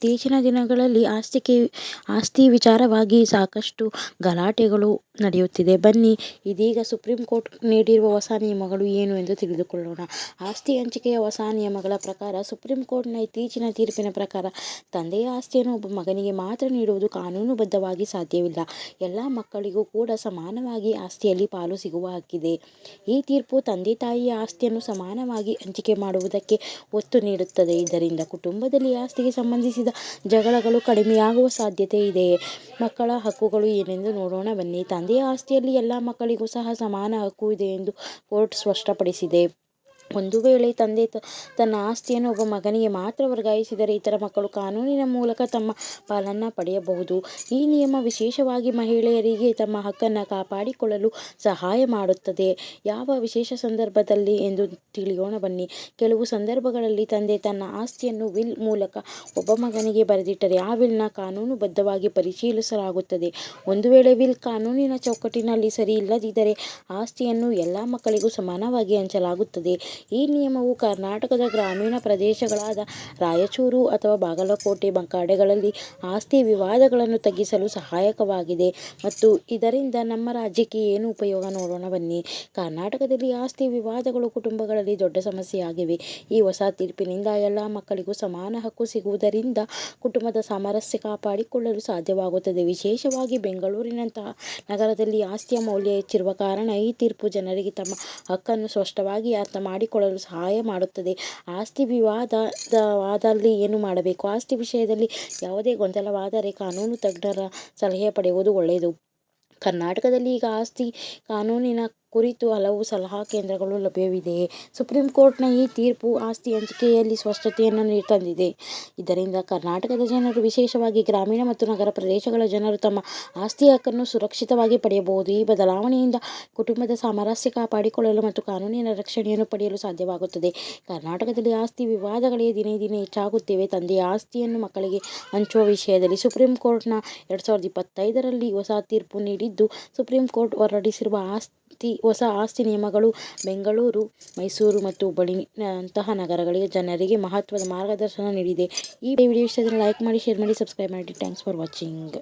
ಇತ್ತೀಚಿನ ದಿನಗಳಲ್ಲಿ ಆಸ್ತಿಗೆ ಆಸ್ತಿ ವಿಚಾರವಾಗಿ ಸಾಕಷ್ಟು ಗಲಾಟೆಗಳು ನಡೆಯುತ್ತಿದೆ. ಬನ್ನಿ, ಇದೀಗ ಸುಪ್ರೀಂ ಕೋರ್ಟ್ ನೀಡಿರುವ ಹೊಸ ನಿಯಮಗಳು ಏನು ಎಂದು ತಿಳಿದುಕೊಳ್ಳೋಣ. ಆಸ್ತಿ ಹಂಚಿಕೆಯ ಹೊಸ ನಿಯಮಗಳ ಪ್ರಕಾರ ಸುಪ್ರೀಂ ಕೋರ್ಟ್ನ ಇತ್ತೀಚಿನ ತೀರ್ಪಿನ ಪ್ರಕಾರ ತಂದೆಯ ಆಸ್ತಿಯನ್ನು ಒಬ್ಬ ಮಗನಿಗೆ ಮಾತ್ರ ನೀಡುವುದು ಕಾನೂನುಬದ್ಧವಾಗಿ ಸಾಧ್ಯವಿಲ್ಲ. ಎಲ್ಲ ಮಕ್ಕಳಿಗೂ ಕೂಡ ಸಮಾನವಾಗಿ ಆಸ್ತಿಯಲ್ಲಿ ಪಾಲು ಸಿಗುವ ಹಕ್ಕಿದೆ. ಈ ತೀರ್ಪು ತಂದೆ ತಾಯಿಯ ಆಸ್ತಿಯನ್ನು ಸಮಾನವಾಗಿ ಹಂಚಿಕೆ ಮಾಡುವುದಕ್ಕೆ ಒತ್ತು ನೀಡುತ್ತದೆ. ಇದರಿಂದ ಕುಟುಂಬದಲ್ಲಿ ಆಸ್ತಿಗೆ ಸಂಬಂಧಿಸಿದ ಜಗಳಗಳು ಕಡಿಮೆಯಾಗುವ ಸಾಧ್ಯತೆ ಇದೆ. ಮಕ್ಕಳ ಹಕ್ಕುಗಳು ಏನೆಂದು ನೋಡೋಣ. ಬನ್ನಿ ತಂದೆಯ ಆಸ್ತಿಯಲ್ಲಿ ಎಲ್ಲ ಮಕ್ಕಳಿಗೂ ಸಹ ಸಮಾನ ಹಕ್ಕು ಇದೆ ಎಂದು ಕೋರ್ಟ್ ಸ್ಪಷ್ಟಪಡಿಸಿದೆ. ಒಂದು ವೇಳೆ ತಂದೆ ತನ್ನ ಆಸ್ತಿಯನ್ನು ಒಬ್ಬ ಮಗನಿಗೆ ಮಾತ್ರ ವರ್ಗಾಯಿಸಿದರೆ ಇತರ ಮಕ್ಕಳು ಕಾನೂನಿನ ಮೂಲಕ ತಮ್ಮ ಪಾಲನ್ನು ಪಡೆಯಬಹುದು. ಈ ನಿಯಮ ವಿಶೇಷವಾಗಿ ಮಹಿಳೆಯರಿಗೆ ತಮ್ಮ ಹಕ್ಕನ್ನು ಕಾಪಾಡಿಕೊಳ್ಳಲು ಸಹಾಯ ಮಾಡುತ್ತದೆ. ಯಾವ ವಿಶೇಷ ಸಂದರ್ಭದಲ್ಲಿ ಎಂದು ತಿಳಿಯೋಣ ಬನ್ನಿ. ಕೆಲವು ಸಂದರ್ಭಗಳಲ್ಲಿ ತಂದೆ ತನ್ನ ಆಸ್ತಿಯನ್ನು ವಿಲ್ ಮೂಲಕ ಒಬ್ಬ ಮಗನಿಗೆ ಬರೆದಿಟ್ಟರೆ ಆ ವಿಲ್ನ ಕಾನೂನುಬದ್ಧವಾಗಿ ಪರಿಶೀಲಿಸಲಾಗುತ್ತದೆ. ಒಂದು ವೇಳೆ ವಿಲ್ ಕಾನೂನಿನ ಚೌಕಟ್ಟಿನಲ್ಲಿ ಸರಿ ಇಲ್ಲದಿದ್ದರೆ ಆಸ್ತಿಯನ್ನು ಎಲ್ಲ ಮಕ್ಕಳಿಗೂ ಸಮಾನವಾಗಿ ಹಂಚಲಾಗುತ್ತದೆ. ಈ ನಿಯಮವು ಕರ್ನಾಟಕದ ಗ್ರಾಮೀಣ ಪ್ರದೇಶಗಳಾದ ರಾಯಚೂರು ಅಥವಾ ಬಾಗಲಕೋಟೆ ಬಂಕಾಡೆಗಳಲ್ಲಿ ಆಸ್ತಿ ವಿವಾದಗಳನ್ನು ತಗ್ಗಿಸಲು ಸಹಾಯಕವಾಗಿದೆ. ಮತ್ತು ಇದರಿಂದ ನಮ್ಮ ರಾಜ್ಯಕ್ಕೆ ಏನು ಉಪಯೋಗ ನೋಡೋಣ ಬನ್ನಿ. ಕರ್ನಾಟಕದಲ್ಲಿ ಆಸ್ತಿ ವಿವಾದಗಳು ಕುಟುಂಬಗಳಲ್ಲಿ ದೊಡ್ಡ ಸಮಸ್ಯೆಯಾಗಿವೆ. ಈ ಹೊಸ ತೀರ್ಪಿನಿಂದ ಎಲ್ಲ ಮಕ್ಕಳಿಗೂ ಸಮಾನ ಹಕ್ಕು ಸಿಗುವುದರಿಂದ ಕುಟುಂಬದ ಸಾಮರಸ್ಯ ಕಾಪಾಡಿಕೊಳ್ಳಲು ಸಾಧ್ಯವಾಗುತ್ತದೆ. ವಿಶೇಷವಾಗಿ ಬೆಂಗಳೂರಿನಂತಹ ನಗರದಲ್ಲಿ ಆಸ್ತಿಯ ಮೌಲ್ಯ ಹೆಚ್ಚಿರುವ ಕಾರಣ ಈ ತೀರ್ಪು ಜನರಿಗೆ ತಮ್ಮ ಹಕ್ಕನ್ನು ಸ್ಪಷ್ಟವಾಗಿ ಅರ್ಥ ಮಾಡಿಕೊಳ್ಳಲು ಸಹಾಯ ಮಾಡುತ್ತದೆ. ಆಸ್ತಿ ವಿವಾದವಾದಲ್ಲಿ ಏನು ಮಾಡಬೇಕು? ಆಸ್ತಿ ವಿಷಯದಲ್ಲಿ ಯಾವುದೇ ಗೊಂದಲವಾದರೆ ಕಾನೂನು ತಜ್ಞರ ಸಲಹೆ ಪಡೆಯುವುದು ಒಳ್ಳೆಯದು. ಕರ್ನಾಟಕದಲ್ಲಿ ಈಗ ಆಸ್ತಿ ಕಾನೂನಿನ ಕುರಿತು ಹಲವು ಸಲಹಾ ಕೇಂದ್ರಗಳು ಲಭ್ಯವಿದೆ. ಸುಪ್ರೀಂ ಕೋರ್ಟ್ನ ಈ ತೀರ್ಪು ಆಸ್ತಿ ಹಂಚಿಕೆಯಲ್ಲಿ ಸ್ಪಷ್ಟತೆಯನ್ನು ತಂದಿದೆ. ಇದರಿಂದ ಕರ್ನಾಟಕದ ಜನರು ವಿಶೇಷವಾಗಿ ಗ್ರಾಮೀಣ ಮತ್ತು ನಗರ ಪ್ರದೇಶಗಳ ಜನರು ತಮ್ಮ ಆಸ್ತಿ ಹಕ್ಕನ್ನು ಸುರಕ್ಷಿತವಾಗಿ ಪಡೆಯಬಹುದು. ಈ ಬದಲಾವಣೆಯಿಂದ ಕುಟುಂಬದ ಸಾಮರಸ್ಯ ಕಾಪಾಡಿಕೊಳ್ಳಲು ಮತ್ತು ಕಾನೂನಿನ ರಕ್ಷಣೆಯನ್ನು ಪಡೆಯಲು ಸಾಧ್ಯವಾಗುತ್ತದೆ. ಕರ್ನಾಟಕದಲ್ಲಿ ಆಸ್ತಿ ವಿವಾದಗಳೇ ದಿನೇ ದಿನೇ ಹೆಚ್ಚಾಗುತ್ತಿವೆ. ತಂದೆಯ ಆಸ್ತಿಯನ್ನು ಮಕ್ಕಳಿಗೆ ಹಂಚುವ ವಿಷಯದಲ್ಲಿ ಸುಪ್ರೀಂ ಕೋರ್ಟ್ನ ಎರಡು ಸಾವಿರದ ಇಪ್ಪತ್ತೈದರಲ್ಲಿ ಹೊಸ ತೀರ್ಪು ನೀಡಿದ್ದು, ಸುಪ್ರೀಂ ಕೋರ್ಟ್ ಹೊರಡಿಸಿರುವ ಆಸ್ತಿ ಹೊಸ ಆಸ್ತಿ ನಿಯಮಗಳು ಬೆಂಗಳೂರು, ಮೈಸೂರು ಮತ್ತು ಹುಬ್ಬಳ್ಳಿಯಂತಹ ನಗರಗಳಿಗೆ ಜನರಿಗೆ ಮಹತ್ವದ ಮಾರ್ಗದರ್ಶನ ನೀಡಿದೆ. ಈ ವಿಡಿಯೋ ಇಷ್ಟ ಲೈಕ್ ಮಾಡಿ, ಶೇರ್ ಮಾಡಿ, ಸಬ್ಸ್ಕ್ರೈಬ್ ಮಾಡಿ. Thanks for watching